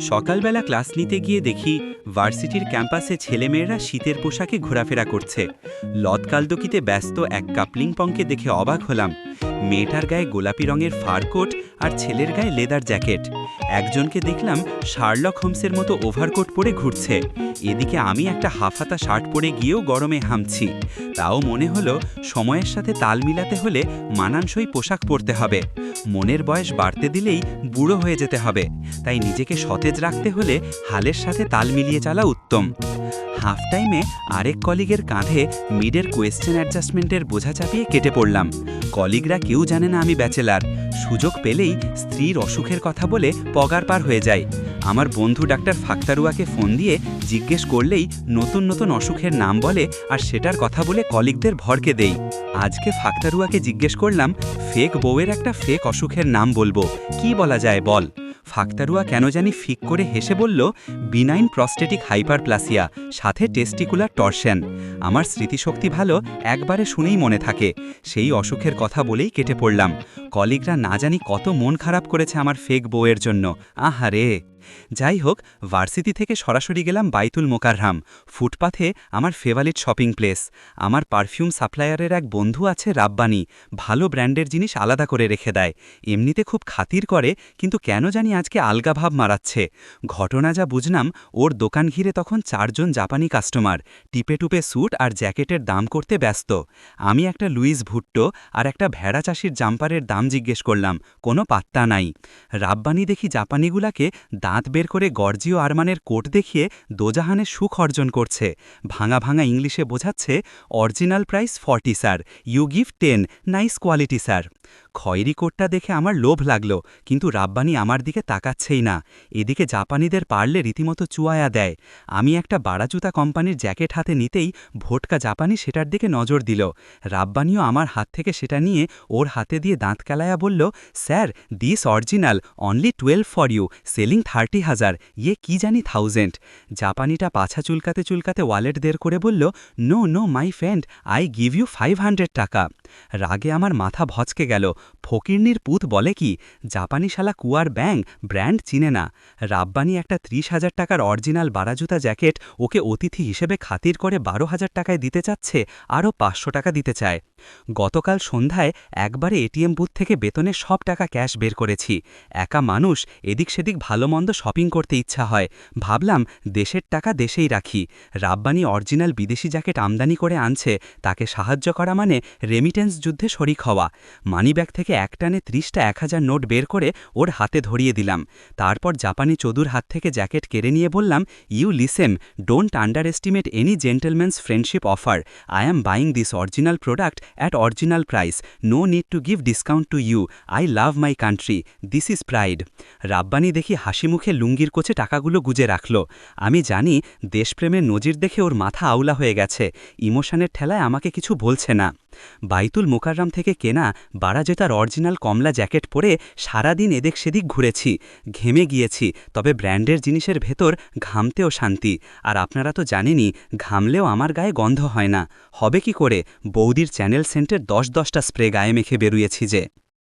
সকালবেলা ক্লাস নিতে গিয়ে দেখি ভার্সিটির ক্যাম্পাসে ছেলেমেয়েরা শীতের পোশাকে ঘোরাফেরা করছে। লতকালদকিতে ব্যস্ত এক কাপলিং পংকে দেখে অবাক হলাম। মেয়েটার গায়ে গোলাপি রঙের ফার কোট আর ছেলের গায়ে লেদার জ্যাকেট। একজনকে দেখলাম শার্লক হোমসের মতো ওভারকোট পরে ঘুরছে। এদিকে আমি একটা হাফাতা শার্ট পরে গিয়েও গরমে হামছি। তাও মনে হলো সময়ের সাথে তাল মিলাতে হলে মানানসই পোশাক পরতে হবে। মনের বয়স বাড়তে দিলেই বুড়ো হয়ে যেতে হবে। তাই নিজেকে সতেজ রাখতে হলে হালের সাথে তাল মিলিয়ে চলা উত্তম। হাফ টাইমে আরেক কলিগের কাঁধে মিডের কোয়েশ্চেন অ্যাডজাস্টমেন্টের বোঝা চাপিয়ে কেটে পড়লাম। কলিগরা কেউ জানে না আমি ব্যাচেলার। সুযোগ পেলেই স্ত্রীর অসুখের কথা বলে পগার পার হয়ে যায়। আমার বন্ধু ডাক্তার ফাক্তারুয়াকে ফোন দিয়ে জিজ্ঞেস করলেই নতুন নতুন অসুখের নাম বলে আর সেটার কথা বলে কলিগদের ভরকে দেই। আজকে ফাক্তারুয়াকে জিজ্ঞেস করলাম, ফেক বউয়ের একটা ফেক অসুখের নাম বলব। কি বলা যায় বল? ফাক্তারুয়া কেন জানি ফিক করে হেসে বলল, বিনাইন প্রস্টেটিক হাইপারপ্লাসিয়া, সাথে টেস্টিকুলার টর্শন আমার স্মৃতিশক্তি ভালো, একবারে শুনেই মনে থাকে। সেই অসুখের কথা বলেই কেটে পড়লাম। কলিগরা না জানি কত মন খারাপ করেছে আমার ফেক বউয়ের জন্য। আহারে! যাই হোক ভার্সিটি থেকে সরাসরি গেলাম বাইতুল মোকারহাম ফুটপাথে আমার ফেভারিট শপিং প্লেস। আমার পারফিউম সাপ্লায়ারের এক বন্ধু আছে রাব্বানি। ভালো ব্র্যান্ডের জিনিস আলাদা করে রেখে দেয়। এমনিতে খুব খাতির করে, কিন্তু কেন জানি আজকে আলগা ভাব মারাচ্ছে। ঘটনা যা বুঝলাম, ওর দোকান ঘিরে তখন চারজন জাপানি কাস্টমার, টিপে টুপে স্যুট আর জ্যাকেটের দাম করতে ব্যস্ত। আমি একটা লুইস ভুট্টো আর একটা ভেড়া চাষির জাম্পারের দাম জিজ্ঞেস করলাম, কোনো পাত্তা নাই। রাব্বানি দেখি জাপানিগুলাকে দাঁত বের করে গর্জিও আরমানের কোট দেখিয়ে দোজাহানের সুখ অর্জন করছে। ভাঙা ভাঙা ইংলিশে বোঝাচ্ছে, original price forty, sir. You give ten. Nice quality, sir. খয়েরি কোটটা দেখে আমার লোভ লাগল, কিন্তু রাব্বানি আমার দিকে তাকাচ্ছেই না। এদিকে জাপানিদের পারলে রীতিমতো চুয়ায়া দেয়। আমি একটা বাড়াজুতা কোম্পানির জ্যাকেট হাতে নিতেই ভোটকা জাপানি সেটার দিকে নজর দিল। রাব্বানিও আমার হাত থেকে সেটা নিয়ে ওর হাতে দিয়ে দাঁত কেলায়া বলল, sir, this original. Only twelve for you. Selling thirty হাজার। ইয়ে কি জানি থাউজেন্ড জাপানিটা পাছা চুলকাতে চুলকাতে ওয়ালেট দের করে বলল no no my friend I give you five hundred টাকা। রাগে আমার মাথা ভচকে গেল। ফকিরনির পুত বলে কি, জাপানি শালা কুয়ার ব্যাং ব্র্যান্ড চিনে না। রাব্বানি একটা ত্রিশ হাজার টাকার অরিজিনাল বারাজুতা জ্যাকেট ওকে অতিথি হিসেবে খাতির করে বারো হাজার টাকায় দিতে চাচ্ছে, আরও পাঁচশো টাকা দিতে চায়। গতকাল সন্ধ্যায় একবারে এটিএম বুথ থেকে বেতনের সব টাকা ক্যাশ বের করেছি। একা মানুষ এদিক সেদিক ভালো মন্দ শপিং করতে ইচ্ছা হয়। ভাবলাম দেশের টাকা দেশেই রাখি। রাব্বানি অরিজিনাল বিদেশি জ্যাকেট আমদানি করে আনছে, তাকে সাহায্য করা মানে রেমিটেন্স যুদ্ধে শরিক হওয়া। মানিব্যাগ থেকে একটানে ত্রিশটা এক হাজার নোট বের করে ওর হাতে ধরিয়ে দিলাম। তারপর জাপানি চদুর হাত থেকে জ্যাকেট কেড়ে নিয়ে বললাম, you listen don't underestimate any gentleman's friendship offer. I am buying this original product at original price no need to give discount to you I love my country this is pride Rabbani দেখি হাসি মুখে লুঙ্গির কোচে টাকাগুলো গুজে রাখল। আমি জানি দেশপ্রেমের নজির দেখে ওর মাথা আউলা হয়ে গেছে। ইমোশনের ঠেলায় আমাকে কিছু বলছে না। বাইতুল মোকাররাম থেকে কেনা বারাজেতার অরিজিনাল কমলা জ্যাকেট পরে সারাদিন এদিক সেদিক ঘুরেছি। ঘেমে গিয়েছি, তবে ব্র্যান্ডের জিনিসের ভেতর ঘামতেও শান্তি। আর আপনারা তো জানেনই, ঘামলেও আমার গায়ে গন্ধ হয় না। হবে কি করে? বৌদির চ্যানেল সেন্টের দশ দশটা স্প্রে গায়ে মেখে বেরিয়েছি যে